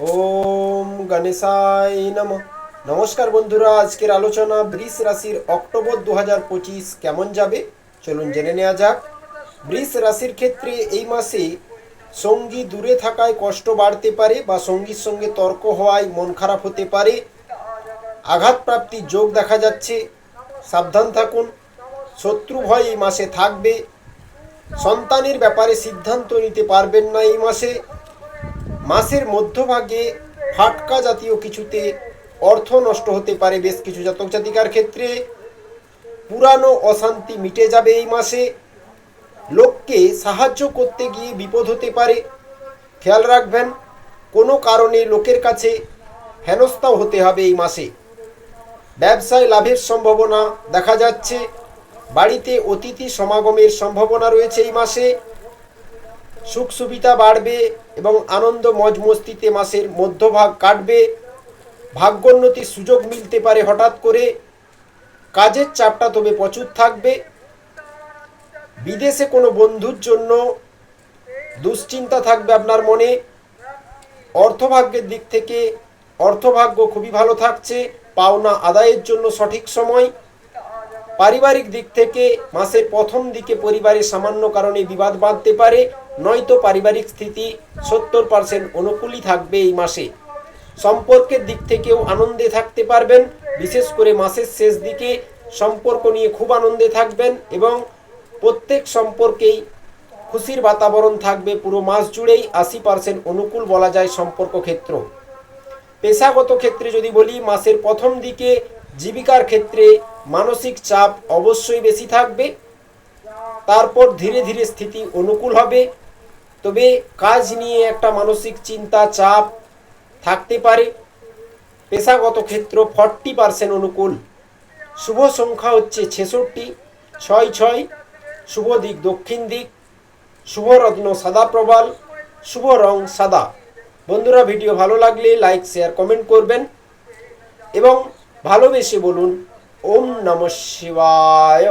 ওম গণেশায় নম। নমস্কার বন্ধুরা, আজকের আলোচনা বৃষ রাশির অক্টোবর দু কেমন যাবে? চলুন জেনে নেওয়া যাক। বৃষ রাশির ক্ষেত্রে এই মাসে সঙ্গী দূরে থাকায় কষ্ট বাড়তে পারে বা সঙ্গীর সঙ্গে তর্ক হওয়ায় মন খারাপ হতে পারে। আঘাতপ্রাপ্তির যোগ দেখা যাচ্ছে। সাবধান থাকুন। শত্রু ভয় এই মাসে থাকবে। সন্তানের ব্যাপারে সিদ্ধান্ত নিতে পারবেন না এই মাসে। মাসের মধ্যভাগে ফাটকা জাতীয় কিছুতে অর্থ নষ্ট হতে পারে বেশ কিছু জাতক জাতিকার ক্ষেত্রে। পুরানো অশান্তি মিটে যাবে এই মাসে। লোককে সাহায্য করতে গিয়ে বিপদ হতে পারে। খেয়াল রাখবেন, কোনো কারণে লোকের কাছে হেনস্থাও হতে হবে এই মাসে। ব্যবসায় লাভের সম্ভাবনা দেখা যাচ্ছে। বাড়িতে অতিথি সমাগমের সম্ভাবনা রয়েছে এই মাসে। সুখ সুবিধা বাড়বে এবং আনন্দ মজ মস্তিতে মাসের মধ্যভাগ কাটবে। ভাগ্যোন্নতির সুযোগ মিলতে পারে হঠাৎ করে। কাজের চাপটা তবে প্রচুর থাকবে। বিদেশে কোনো বন্ধুর জন্য দুশ্চিন্তা থাকবে আপনার মনে। অর্থভাগ্যের দিক থেকে অর্থভাগ্য খুবই ভালো থাকছে। পাওনা আদায়ের জন্য সঠিক সময়। পারিবারিক দিক থেকে মাসের প্রথম দিকে পরিবারের সামান্য কারণে বিবাদ বাঁধতে পারে, নয়তো পারিবারিক স্থিতি সত্তর পার্সেন্ট অনুকূলই থাকবে এই মাসে। সম্পর্কের দিক থেকেও আনন্দে থাকতে পারবেন, বিশেষ করে মাসের শেষ দিকে সম্পর্ক নিয়ে খুব আনন্দে থাকবেন এবং প্রত্যেক সম্পর্কেই খুশির বাতাবরণ থাকবে পুরো মাস জুড়েই, আশি পার্সেন্ট অনুকূল বলা যায় সম্পর্ক ক্ষেত্র। পেশাগত ক্ষেত্রে যদি বলি, মাসের প্রথম দিকে জীবিকার ক্ষেত্রে মানসিক চাপ অবশ্যই বেশি থাকবে। তারপর ধীরে ধীরে স্থিতি অনুকূল হবে। তবে কাজ নিয়ে একটা মানসিক চিন্তা, চাপ থাকতে পারে। পেশাগত ক্ষেত্র ফর্টি পার্সেন্ট অনুকূল। শুভ সংখ্যা হচ্ছে ছেষট্টি। ছয় ছয়। শুভ দিক দক্ষিণ দিক। শুভ রত্ন সাদা প্রবাল। শুভ রং সাদা। বন্ধুরা, ভিডিও ভালো লাগলে লাইক শেয়ার কমেন্ট করবেন। এবং ভালোবেসে বলুন ওম নম শিবায়।